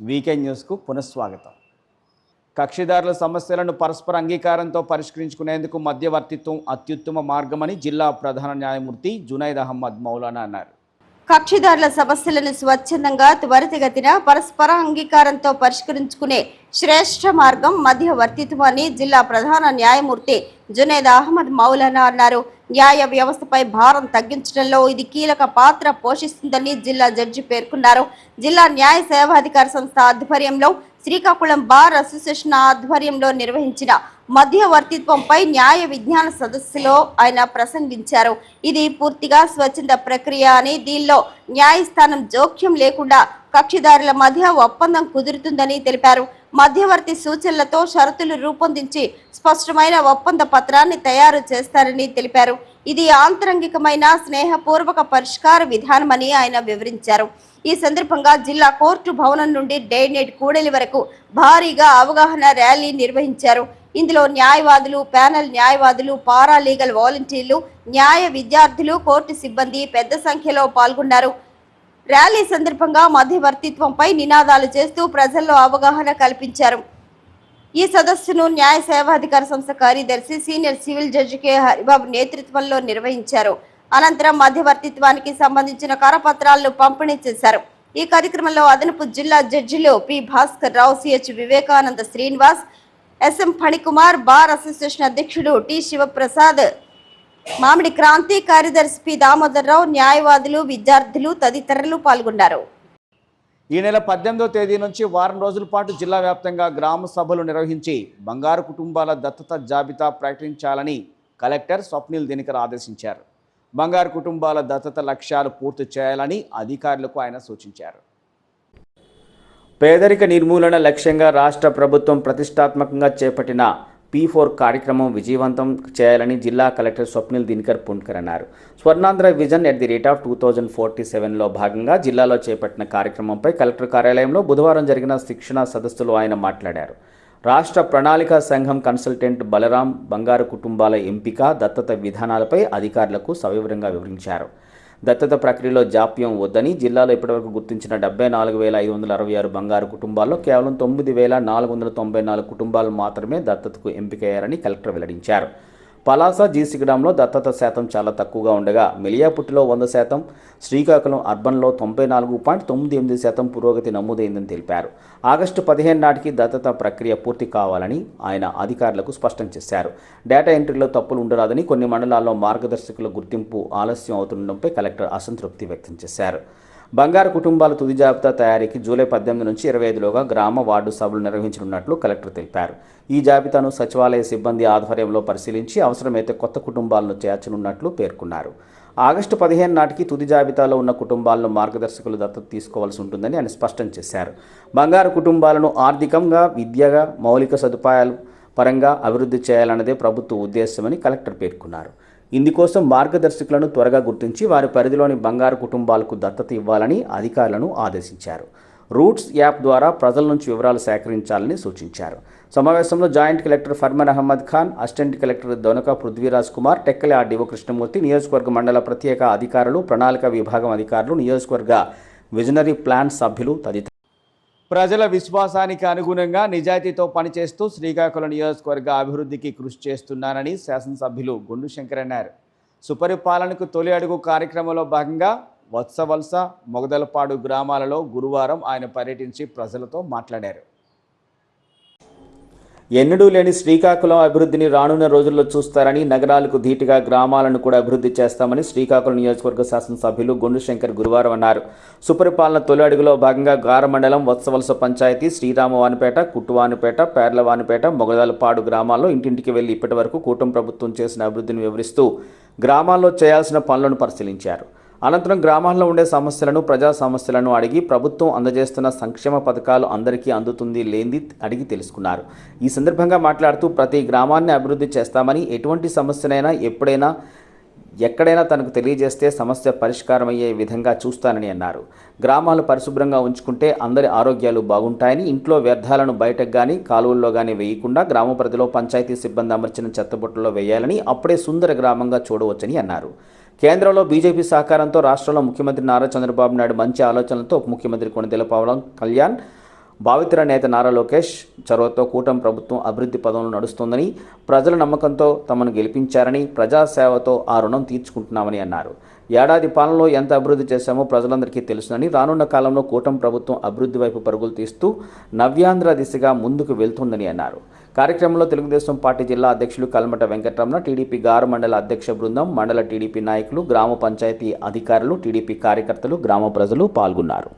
Weekend న్యూస్కు పునఃస్వాగతం. కక్షిదారుల సమస్యలను పరస్పర అంగీకారంతో పరిష్కరించుకునేందుకు మధ్యవర్తిత్వం అత్యుత్తమ మార్గమని జిల్లా ప్రధాన న్యాయమూర్తి జునైద్ అహ్మద్ మౌలానా అన్నారు. కక్షిదారుల సమస్యలను స్వచ్ఛందంగా త్వరితగతిన పరస్పర అంగీకారంతో పరిష్కరించుకునే శ్రేష్ఠ మార్గం మధ్యవర్తిత్వాన్ని జిల్లా ప్రధాన న్యాయమూర్తి జునేద్ అహ్మద్ మౌలానా అన్నారు. న్యాయ వ్యవస్థపై భారం తగ్గించడంలో ఇది కీలక పాత్ర పోషిస్తుందని జిల్లా జడ్జి పేర్కొన్నారు. జిల్లా న్యాయ సేవాధికార సంస్థ ఆధ్వర్యంలో శ్రీకాకుళం బార్ అసోసియేషన్ ఆధ్వర్యంలో నిర్వహించిన మధ్యవర్తిత్వంపై న్యాయ విజ్ఞాన సదస్సులో ఆయన ప్రసంగించారు. ఇది పూర్తిగా స్వచ్ఛంద ప్రక్రియ అని దీనిలో న్యాయస్థానం జోక్యం లేకుండా కక్షిదారుల మధ్య ఒప్పందం కుదురుతుందని తెలిపారు. మధ్యవర్తి సూచనలతో షరతులు రూపొందించి స్పష్టమైన ఒప్పంద పత్రాన్ని తయారు చేస్తారని తెలిపారు. ఇది ఆంతరంగికమైన స్నేహపూర్వక పరిష్కార విధానమని ఆయన వివరించారు. ఈ సందర్భంగా జిల్లా కోర్టు భవనం నుండి డే కూడలి వరకు భారీగా అవగాహన ర్యాలీ నిర్వహించారు. ఇందులో న్యాయవాదులు ప్యానెల్ న్యాయవాదులు పారాలీగల్ వాలంటీర్లు న్యాయ విద్యార్థులు కోర్టు సిబ్బంది పెద్ద సంఖ్యలో పాల్గొన్నారు. ర్యాలీ సందర్భంగా మధ్యవర్తిత్వంపై నినాదాలు చేస్తూ ప్రజల్లో అవగాహన కల్పించారు. ఈ సదస్సును న్యాయ సేవాధికార సంస్థ కార్యదర్శి senior civil judge K. Haribabu నేతృత్వంలో నిర్వహించారు. అనంతరం మధ్యవర్తిత్వానికి సంబంధించిన కరపత్రాలను పంపిణీ చేశారు. ఈ కార్యక్రమంలో అదనపు జిల్లా జడ్జిలు P. Bhaskar Rao CH Vivekananda Srinivas SM Phanikumar bar association అధ్యక్షుడు టి శివప్రసాద్. మామిడి క్రాంతి కార్యదర్శి పి దామోదర్రావు న్యాయవాదులు విద్యార్థులు తదితరులు పాల్గొన్నారు. ఈ నెల పద్దెనిమిదో తేదీ నుంచి వారం రోజుల పాటు జిల్లా వ్యాప్తంగా గ్రామ సభలు నిర్వహించి బంగారు కుటుంబాల దత్తత జాబితా ప్రకటించాలని కలెక్టర్ స్వప్నిల్ దినకర్ ఆదేశించారు. బంగారు కుటుంబాల దత్తత లక్ష్యాలు పూర్తి చేయాలని అధికారులకు ఆయన సూచించారు. పేదరిక నిర్మూలన లక్ష్యంగా రాష్ట్ర ప్రభుత్వం ప్రతిష్టాత్మకంగా చేపట్టిన పీ ఫోర్ కార్యక్రమం విజయవంతం చేయాలని జిల్లా కలెక్టర్ స్వప్నిల్ దినకర్ పుండ్కర్ అన్నారు. Swarnandhra vision at the rate of two thousand forty సెవెన్లో భాగంగా జిల్లాలో చేపట్టిన కార్యక్రమంపై కలెక్టర్ కార్యాలయంలో బుధవారం జరిగిన శిక్షణ సదస్సులో ఆయన మాట్లాడారు. రాష్ట్ర ప్రణాళిక సంఘం కన్సల్టెంట్ బలరాం బంగారు కుటుంబాల ఎంపిక దత్తత విధానాలపై అధికారులకు సవివరంగా వివరించారు. దత్తత ప్రక్రియలో జాప్యం వద్దని జిల్లాలో ఇప్పటివరకు గుర్తించిన డెబ్బై నాలుగు వేల ఐదు వందల అరవై ఆరు బంగారు కుటుంబాల్లో కేవలం తొమ్మిది వేల నాలుగు వందల తొంభై నాలుగు కుటుంబాలు మాత్రమే దత్తతకు ఎంపికయ్యారని కలెక్టర్ వెల్లడించారు. పలాస జీసిగడంలో దత్తత శాతం చాలా తక్కువగా ఉండగా మిలియాపుట్టిలో వంద శాతం శ్రీకాకుళం అర్బన్లో తొంభై నాలుగు పాయింట్ తొమ్మిది ఎనిమిది శాతం పురోగతి నమోదైందని తెలిపారు. ఆగస్టు పదిహేను నాటికి దత్తత ప్రక్రియ పూర్తి కావాలని ఆయన అధికారులకు స్పష్టం చేశారు. డేటా ఎంట్రీలో తప్పులు ఉండరాదని కొన్ని మండలాల్లో మార్గదర్శకుల గుర్తింపు ఆలస్యం అవుతుండడంపై కలెక్టర్ అసంతృప్తి వ్యక్తం చేశారు. బంగారు కుటుంబాల తుది జాబితా తయారీకి జూలై పద్దెనిమిది నుంచి ఇరవై ఐదులోగా గ్రామ వార్డు సభలు నిర్వహించనున్నట్లు కలెక్టర్ తెలిపారు. ఈ జాబితాను సచివాలయ సిబ్బంది ఆధ్వర్యంలో పరిశీలించి అవసరమైతే కొత్త కుటుంబాలను చేర్చనున్నట్లు పేర్కొన్నారు. ఆగస్టు పదిహేను నాటికి తుది జాబితాలో ఉన్న కుటుంబాలను మార్గదర్శకులు దత్తత తీసుకోవాల్సి ఉంటుందని ఆయన స్పష్టం చేశారు. బంగారు కుటుంబాలను ఆర్థికంగా విద్యగా మౌలిక సదుపాయాలు పరంగా అభివృద్ధి చేయాలన్నదే ప్రభుత్వ ఉద్దేశమని కలెక్టర్ పేర్కొన్నారు. ఇందుకోసం మార్గదర్శకులను త్వరగా గుర్తించి వారి పరిధిలోని బంగారు కుటుంబాలకు దత్తత ఇవ్వాలని అధికారులను ఆదేశించారు. రూట్స్ యాప్ ద్వారా ప్రజల నుంచి వివరాలు సేకరించాలని సూచించారు. సమావేశంలో joint collector Farman Ahmed Khan assistant collector Donaka Prithviraj Kumar Tekkali RDO Krishnamurthy నియోజకవర్గ మండల ప్రత్యేక అధికారులు ప్రణాళిక విభాగం అధికారులు నియోజకవర్గ విజనరీ ప్లాన్ సభ్యులు తదితరులు. ప్రజల విశ్వాసానికి అనుగుణంగా నిజాయితీతో పనిచేస్తూ శ్రీకాకుళం నియోజకవర్గ అభివృద్ధికి కృషి చేస్తున్నానని శాసనసభ్యులు గుండు శంకర్ అన్నారు. సుపరిపాలనకు తొలి అడుగు కార్యక్రమంలో భాగంగా వత్సవలస మొగదలపాడు గ్రామాలలో గురువారం ఆయన పర్యటించి ప్రజలతో మాట్లాడారు. ఎన్నడూ లేని శ్రీకాకుళం అభివృద్ధిని రానున్న రోజుల్లో చూస్తారని నగరాలకు ధీటుగా గ్రామాలను కూడా అభివృద్ధి చేస్తామని శ్రీకాకుళం నియోజకవర్గ శాసనసభ్యులు గుండు శంకర్ గురువారం అన్నారు. సుపరిపాలన తొలి అడుగులో భాగంగా గార మండలం వత్సవలస పంచాయతీ శ్రీరామవానిపేట కుట్టువానిపేట పేర్లవానిపేట మొగదాలపాడు గ్రామాల్లో ఇంటింటికి వెళ్ళి ఇప్పటి వరకు కూటమి ప్రభుత్వం చేసిన అభివృద్ధిని వివరిస్తూ గ్రామాల్లో చేయాల్సిన పనులను పరిశీలించారు. అనంతరం గ్రామాల్లో ఉండే సమస్యలను ప్రజా సమస్యలను అడిగి ప్రభుత్వం అందజేస్తున్న సంక్షేమ పథకాలు అందరికీ అందుతుంది లేని అడిగి తెలుసుకున్నారు. ఈ సందర్భంగా మాట్లాడుతూ ప్రతి గ్రామాన్ని అభివృద్ధి చేస్తామని ఎటువంటి సమస్యనైనా ఎప్పుడైనా ఎక్కడైనా తనకు తెలియజేస్తే సమస్య పరిష్కారమయ్యే విధంగా చూస్తానని అన్నారు. గ్రామాలు పరిశుభ్రంగా ఉంచుకుంటే అందరి ఆరోగ్యాలు బాగుంటాయని ఇంట్లో వ్యర్థాలను బయటకు కానీ కాలువల్లో కానీ వేయకుండా గ్రామ పరిధిలో పంచాయతీ సిబ్బంది అమర్చిన చెత్తబుట్టలో వేయాలని అప్పుడే సుందర గ్రామంగా చూడవచ్చని అన్నారు. కేంద్రంలో బీజేపీ సహకారంతో రాష్ట్రంలో ముఖ్యమంత్రి నారా చంద్రబాబు నాయుడు మంచి ఆలోచనలతో ఉప ముఖ్యమంత్రి కొణిదెల పవన్ కళ్యాణ్ భావితర నేత నారా లోకేష్ చొరవతో కూటమి ప్రభుత్వం అభివృద్ధి పదంలో నడుస్తోందని ప్రజల నమ్మకంతో తమను గెలిపించారని ప్రజాసేవతో ఆ రుణం తీర్చుకుంటున్నామని అన్నారు. ఏడాది పాలనలో ఎంత అభివృద్ధి చేశామో ప్రజలందరికీ తెలుసునని రానున్న కాలంలో కూటమి ప్రభుత్వం అభివృద్ధి వైపు పరుగులు తీస్తూ నవ్యాంధ్ర దిశగా ముందుకు వెళ్తుందని అన్నారు. కార్యక్రమంలో తెలుగుదేశం పార్టీ జిల్లా అధ్యక్షులు కల్మట వెంకటరమణ టీడీపీ గారు మండల అధ్యక్ష బృందం మండల టీడీపీ నాయకులు గ్రామ పంచాయతీ అధికారులు టీడీపీ కార్యకర్తలు గ్రామ ప్రజలు పాల్గొన్నారు.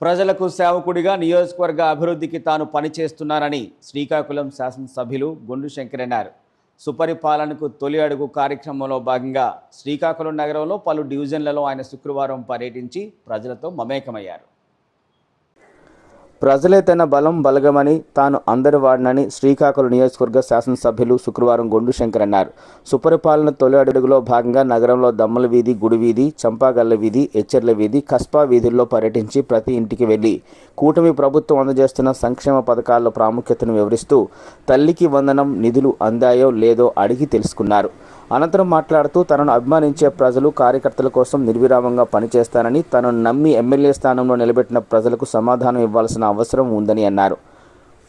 ప్రజలకు సేవకుడిగా నియోజకవర్గ అభివృద్ధికి తాను పనిచేస్తున్నానని శ్రీకాకుళం శాసనసభ్యులు గుండు శంకర్ అన్నారు. సుపరిపాలనకు తొలి అడుగు కార్యక్రమంలో భాగంగా శ్రీకాకుళం నగరంలో పలు డివిజన్లలో ఆయన శుక్రవారం పర్యటించి ప్రజలతో మమేకమయ్యారు. ప్రజలే తన బలం బలగమని తాను అందరి వాడినని శ్రీకాకుళం నియోజకవర్గ శాసనసభ్యులు శుక్రవారం గొండు శంకర్ అన్నారు. సుపరిపాలన తొలి అడుగులో భాగంగా నగరంలో దమ్మల వీధి గుడి వీధి చంపాగల్ల వీధి ఎచ్చర్ల వీధి కస్పా వీధుల్లో పర్యటించి ప్రతి ఇంటికి వెళ్ళి కూటమి ప్రభుత్వం అందజేస్తున్న సంక్షేమ పథకాల ప్రాముఖ్యతను వివరిస్తూ తల్లికి వందనం నిధులు అందాయో లేదో అడిగి తెలుసుకున్నారు. అనంతరం మాట్లాడుతూ తనను అభిమానించే ప్రజలు కార్యకర్తల కోసం నిర్విరామంగా పనిచేస్తానని తనను నమ్మి ఎమ్మెల్యే స్థానంలో నిలబెట్టిన ప్రజలకు సమాధానం ఇవ్వాల్సిన అవసరం ఉందని అన్నారు.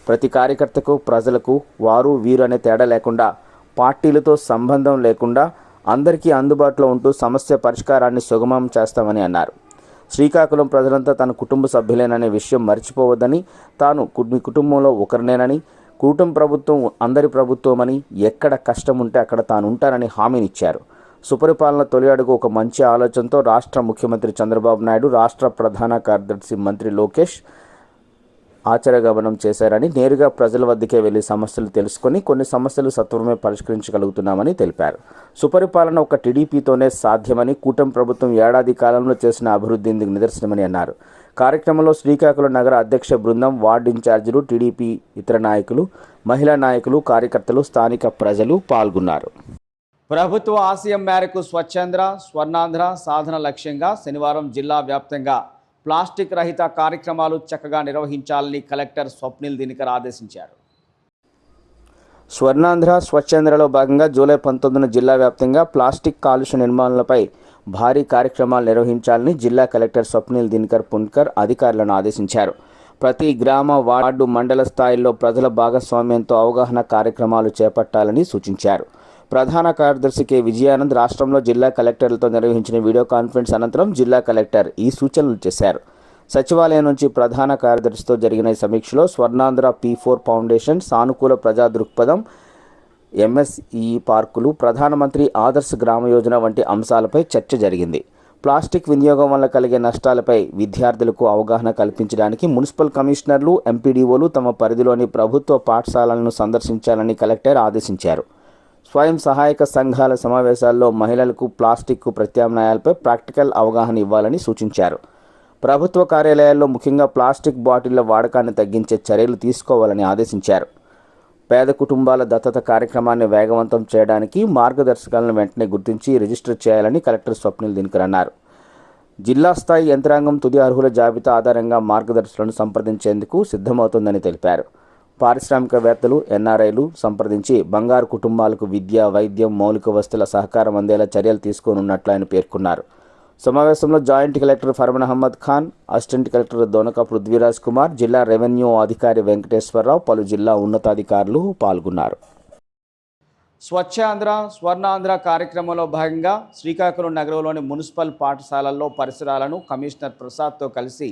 ప్రతి కార్యకర్తకు ప్రజలకు వారు వీరు అనే తేడా లేకుండా పార్టీలతో సంబంధం లేకుండా అందరికీ అందుబాటులో ఉంటూ సమస్య పరిష్కారాన్ని సుగమం చేస్తామని అన్నారు. శ్రీకాకుళం ప్రజలంతా తన కుటుంబ సభ్యులేననే విషయం మర్చిపోవద్దని తాను కు- మీ కుటుంబంలో ఒకరినేనని కూటమి ప్రభుత్వం అందరి ప్రభుత్వమని ఎక్కడ కష్టం ఉంటే అక్కడ తాను ఉంటానని హామీనిచ్చారు. సుపరిపాలన తొలి అడుగు ఒక మంచి ఆలోచనతో రాష్ట్ర ముఖ్యమంత్రి చంద్రబాబు నాయుడు రాష్ట్ర ప్రధాన కార్యదర్శి మంత్రి లోకేష్ ఆచరగమనం చేశారని నేరుగా ప్రజల వద్దకే వెళ్ళి సమస్యలు తెలుసుకొని కొన్ని సమస్యలు సత్వరమే పరిష్కరించగలుగుతున్నామని తెలిపారు. సుపరిపాలన ఒక టీడీపీతోనే సాధ్యమని కూటమి ప్రభుత్వం ఏడాది కాలంలో చేసిన అభివృద్ధి ఇందుకు నిదర్శనమని అన్నారు. కార్యక్రమంలో శ్రీకాకుళం నగర అధ్యక్ష బృందం వార్డు ఇన్ఛార్జీలు టీడీపీ ఇతర నాయకులు మహిళా నాయకులు కార్యకర్తలు స్థానిక ప్రజలు పాల్గొన్నారు. ప్రభుత్వ ఆశయం మేరకు స్వచ్ఛంద్ర స్వర్ణాంధ్ర సాధన లక్ష్యంగా శనివారం జిల్లా వ్యాప్తంగా ప్లాస్టిక్ రహిత కార్యక్రమాలు చక్కగా నిర్వహించాలని కలెక్టర్ స్వప్నిల్ దినకర్ ఆదేశించారు. స్వర్ణాంధ్ర స్వచ్ఛాంధ్రలో భాగంగా జూలై పంతొమ్మిదిన జిల్లా వ్యాప్తంగా ప్లాస్టిక్ కాలుష్య నిర్మాణాలపై భారీ కార్యక్రమాలు నిర్వహించాలని జిల్లా కలెక్టర్ స్వప్నిల్ దినకర్ పున్కర్ అధికారులను ఆదేశించారు. ప్రతి గ్రామ వార్డు మండల స్థాయిల్లో ప్రజల భాగస్వామ్యంతో అవగాహన కార్యక్రమాలు చేపట్టాలని సూచించారు. ప్రధాన కార్యదర్శి కె. విజయానంద్ రాష్ట్రంలో జిల్లా కలెక్టర్లతో నిర్వహించిన వీడియో కాన్ఫరెన్స్ అనంతరం జిల్లా కలెక్టర్ ఈ సూచనలు చేశారు. సచివాలయం నుంచి ప్రధాన కార్యదర్శితో జరిగిన ఈ సమీక్షలో స్వర్ణాంధ్ర పీ ఫోర్ ఫౌండేషన్ సానుకూల ప్రజా దృక్పథం ఎంఎస్ఈ పార్కులు ప్రధానమంత్రి ఆదర్శ్ గ్రామ యోజన వంటి అంశాలపై చర్చ జరిగింది. ప్లాస్టిక్ వినియోగం వల్ల కలిగే నష్టాలపై విద్యార్థులకు అవగాహన కల్పించడానికి మున్సిపల్ కమిషనర్లు ఎంపీడీఓలు తమ పరిధిలోని ప్రభుత్వ పాఠశాలలను సందర్శించాలని కలెక్టర్ ఆదేశించారు. స్వయం సహాయక సంఘాల సమావేశాల్లో మహిళలకు ప్లాస్టిక్ ప్రత్యామ్నాయాలపై ప్రాక్టికల్ అవగాహన ఇవ్వాలని సూచించారు. ప్రభుత్వ కార్యాలయాల్లో ముఖ్యంగా ప్లాస్టిక్ బాటిళ్ళ వాడకాన్ని తగ్గించే చర్యలు తీసుకోవాలని ఆదేశించారు. పేద కుటుంబాల దత్తత కార్యక్రమాన్ని వేగవంతం చేయడానికి మార్గదర్శకాలను వెంటనే గుర్తించి రిజిస్టర్ చేయాలని కలెక్టర్ స్వప్నిల్ దినకర్ అన్నారు. జిల్లా స్థాయి యంత్రాంగం తుది అర్హుల జాబితా ఆధారంగా మార్గదర్శకులను సంప్రదించేందుకు సిద్ధమవుతోందని తెలిపారు. పారిశ్రామికవేత్తలు ఎన్ఆర్ఐలు సంప్రదించి బంగారు కుటుంబాలకు విద్య వైద్యం మౌలిక వస్తువుల సహకారం అందేలా చర్యలు తీసుకోనున్నట్లు ఆయన పేర్కొన్నారు. సమావేశంలో joint collector Farman Ahmed Khan assistant collector Donaka Prithviraj Kumar జిల్లా రెవెన్యూ అధికారి వెంకటేశ్వరరావు పలు జిల్లా ఉన్నతాధికారులు పాల్గొన్నారు. స్వచ్ఛాంధ్ర స్వర్ణాంధ్ర కార్యక్రమంలో భాగంగా శ్రీకాకుళం నగరంలోని మున్సిపల్ పాఠశాలల్లో పరిసరాలను కమిషనర్ ప్రసాద్తో కలిసి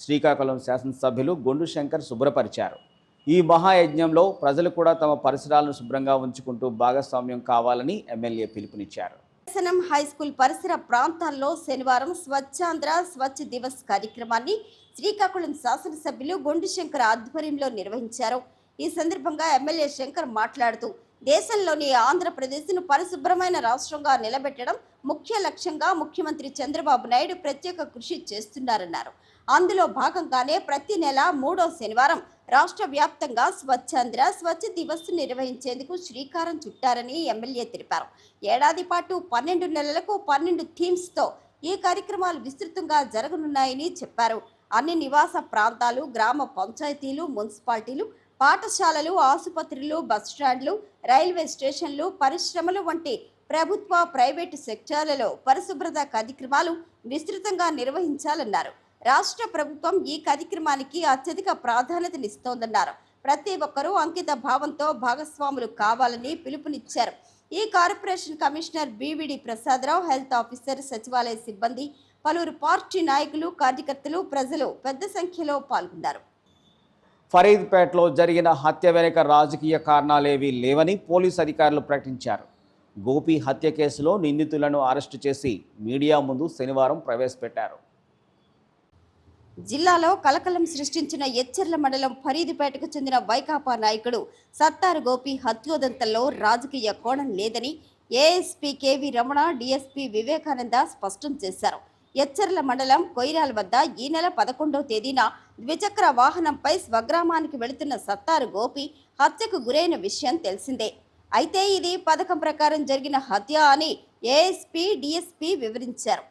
శ్రీకాకుళం శాసనసభ్యులు గొండు శంకర్ శుభ్రపరిచారు. ఈ మహాయజ్ఞంలో ప్రజలు కూడా తమ పరిసరాలను శుభ్రంగా ఉంచుకుంటూ భాగస్వామ్యం కావాలని ఎమ్మెల్యే పిలుపునిచ్చారు. శాసనం హై స్కూల్ పరిసర ప్రాంతాల్లో శనివారం స్వచ్ఛాంధ్ర స్వచ్ఛ దివస్ కార్యక్రమాన్ని శ్రీకాకుళం శాసనసభ్యులు గొండు శంకర్ ఆధ్వర్యంలో నిర్వహించారు. ఈ సందర్భంగా ఎమ్మెల్యే శంకర్ మాట్లాడుతూ దేశంలోని ఆంధ్రప్రదేశ్ను పరిశుభ్రమైన రాష్ట్రంగా నిలబెట్టడం ముఖ్య లక్ష్యంగా ముఖ్యమంత్రి చంద్రబాబు నాయుడు ప్రత్యేక కృషి చేస్తున్నారన్నారు. అందులో భాగంగానే ప్రతి నెల మూడో శనివారం రాష్ట్ర వ్యాప్తంగా స్వచ్ఛంద్ర స్వచ్ఛ దివస్ నిర్వహించేందుకు శ్రీకారం చుట్టారని ఎమ్మెల్యే తెలిపారు. ఏడాది పాటు పన్నెండు నెలలకు పన్నెండు థీమ్స్తో ఈ కార్యక్రమాలు విస్తృతంగా జరగనున్నాయని చెప్పారు. అన్ని నివాస ప్రాంతాలు గ్రామ పంచాయతీలు మున్సిపాలిటీలు పాఠశాలలు ఆసుపత్రులు బస్టాండ్లు రైల్వే స్టేషన్లు పరిశ్రమలు వంటి ప్రభుత్వ ప్రైవేటు సెక్టార్లలో పరిశుభ్రత కార్యక్రమాలు విస్తృతంగా నిర్వహించాలన్నారు. రాష్ట్ర ప్రభుత్వం ఈ కార్యక్రమానికి అత్యధిక ప్రాధాన్యతనిస్తోందన్నారు. ప్రతి ఒక్కరూ అంకిత భావంతో భాగస్వాములు కావాలని పిలుపునిచ్చారు. ఈ corporation commissioner BVD Prasadarao health officer సచివాలయ సిబ్బంది పలువురు పార్టీ నాయకులు కార్యకర్తలు ప్రజలు పెద్ద సంఖ్యలో పాల్గొన్నారు. ఫరీద్పేటలో జరిగిన హత్య వెనుక రాజకీయ కారణాలేవీ లేవని పోలీసు అధికారులు ప్రకటించారు. గోపి హత్య కేసులో నిందితులను అరెస్టు చేసి మీడియా ముందు శనివారం ప్రవేశపెట్టారు. జిల్లాలో కలకలం సృష్టించిన ఎచ్చెర్ల మండలం ఫరీదుపేటకు చెందిన వైకాపా నాయకుడు సత్తారు గోపి హత్యోదంతంలో రాజకీయ కోణం లేదని ASP KV Ramana DSP Vivekananda స్పష్టం చేశారు. ఎచ్చెర్ల మండలం కొయిరాల వద్ద ఈ నెల పదకొండవ తేదీన ద్విచక్ర వాహనంపై స్వగ్రామానికి వెళుతున్న సత్తారు గోపి హత్యకు గురైన విషయం తెలిసిందే. అయితే ఇది పథకం ప్రకారం జరిగిన హత్య అని ఏఎస్పీ డిఎస్పీ వివరించారు.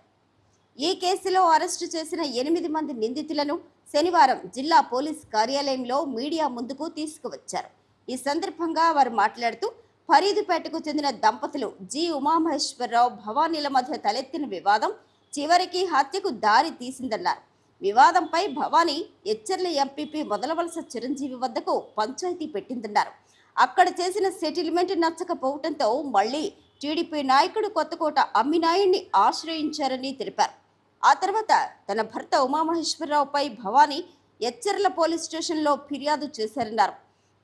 ఈ కేసులో అరెస్టు చేసిన ఎనిమిది మంది నిందితులను శనివారం జిల్లా పోలీస్ కార్యాలయంలో మీడియా ముందుకు తీసుకువచ్చారు. ఈ సందర్భంగా వారు మాట్లాడుతూ ఫరీదుపేటకు చెందిన దంపతులు జి. ఉమామహేశ్వరరావు భవానీల మధ్య తలెత్తిన వివాదం చివరికి హత్యకు దారి తీసిందన్నారు. వివాదంపై భవానీ ఎచ్చర్ల ఎంపీపీ మొదలవలస చిరంజీవి వద్దకు పంచాయతీ పెట్టిందన్నారు. అక్కడ చేసిన సెటిల్మెంట్ నచ్చకపోవడంతో మళ్ళీ టీడీపీ నాయకుడు కొత్తకోట అమ్మినాయుడిని ఆశ్రయించారని తెలిపారు. ఆ తర్వాత తన భర్త ఉమామహేశ్వరరావుపై భవానీ ఎచ్చర్ల పోలీస్ స్టేషన్లో ఫిర్యాదు చేశారన్నారు.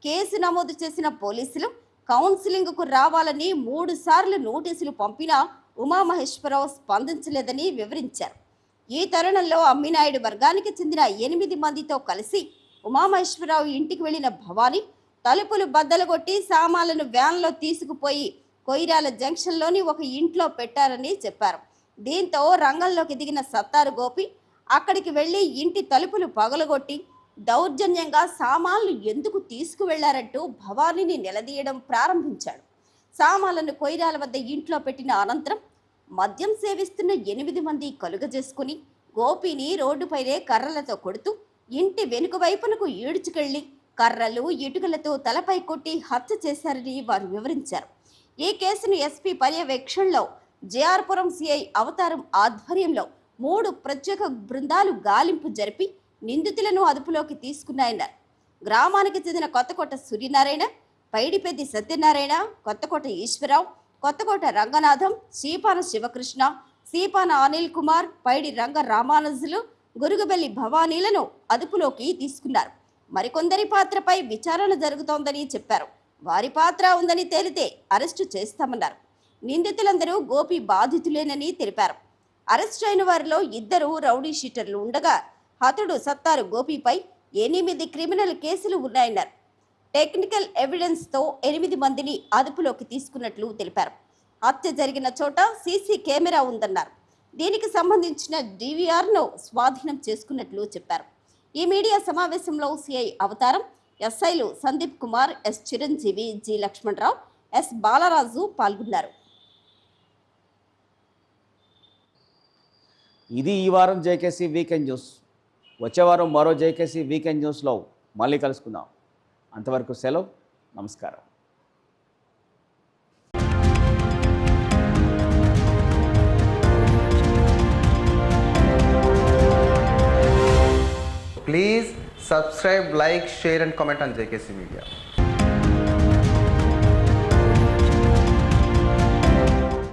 కేసు నమోదు చేసిన పోలీసులు కౌన్సిలింగ్కు రావాలని మూడు సార్లు నోటీసులు పంపినా ఉమామహేశ్వరరావు స్పందించలేదని వివరించారు. ఈ తరుణంలో అమ్మినాయుడు వర్గానికి చెందిన ఎనిమిది మందితో కలిసి ఉమామహేశ్వరరావు ఇంటికి వెళ్ళిన భవానీ తలుపులు బద్దలుగొట్టి సామాన్లను వ్యాన్లో తీసుకుపోయి కొయిరాల జంక్షన్లోని ఒక ఇంట్లో పెట్టారని చెప్పారు. దీంతో రంగంలోకి దిగిన సత్తారు గోపి అక్కడికి వెళ్ళి ఇంటి తలుపులు పగలగొట్టి దౌర్జన్యంగా సామాన్లు ఎందుకు తీసుకువెళ్ళారంటూ భవానీని నిలదీయడం ప్రారంభించాడు. సామాన్లను కొయిరాల వద్ద ఇంట్లో పెట్టిన అనంతరం మద్యం సేవిస్తున్న ఎనిమిది మంది కలుగజేసుకుని గోపిని రోడ్డుపైనే కర్రలతో కొడుతూ ఇంటి వెనుక వైపునకు ఈడ్చుకెళ్ళి కర్రలు ఇటుకలతో తలపై కొట్టి హత్య చేశారని వారు వివరించారు. ఈ కేసును ఎస్పీ పర్యవేక్షణలో జేఆర్పురం సిఐ అవతారం ఆధ్వర్యంలో మూడు ప్రత్యేక బృందాలు గాలింపు జరిపి నిందితులను అదుపులోకి తీసుకున్నాయన్నారు. గ్రామానికి చెందిన కొత్తకోట సూర్యనారాయణ పైడిపెద్ది సత్యనారాయణ కొత్తకోట ఈశ్వరరావు కొత్తకోట రంగనాథం సీపాన శివకృష్ణ సీపాన అనిల్ కుమార్ పైడి రంగ రామానుజులు గురుగుబెల్లి భవానీలను అదుపులోకి తీసుకున్నారు. మరికొందరి పాత్రపై విచారణ జరుగుతోందని చెప్పారు. వారి పాత్ర ఉందని తేలితే అరెస్టు చేస్తామన్నారు. నిందితులందరూ గోపి బాధితులేనని తెలిపారు. అరెస్ట్ అయిన వారిలో ఇద్దరు రౌడీ షీటర్లు ఉండగా హతుడు సత్తారు గోపిపై ఎనిమిది క్రిమినల్ కేసులు ఉన్నాయన్నారు. టెక్నికల్ ఎవిడెన్స్తో ఎనిమిది మందిని అదుపులోకి తీసుకున్నట్లు తెలిపారు. హత్య జరిగిన చోట సీసీ కెమెరా ఉందన్నారు. దీనికి సంబంధించిన డివిఆర్ను స్వాధీనం చేసుకున్నట్లు చెప్పారు. ఈ మీడియా సమావేశంలో సిఐ అవతారం ఎస్ఐలు Sandeep Kumar S Chiranjeevi G Lakshmanarao S Balaraju పాల్గొన్నారు. ఇది ఈ వారం జేకేసీ వీకెండ్ న్యూస్. వచ్చే వారం మరో జేకేసీ వీకెండ్ న్యూస్లో మళ్ళీ కలుసుకుందాం. అంతవరకు సెలవు నమస్కారం. Please subscribe like share and comment on JKC media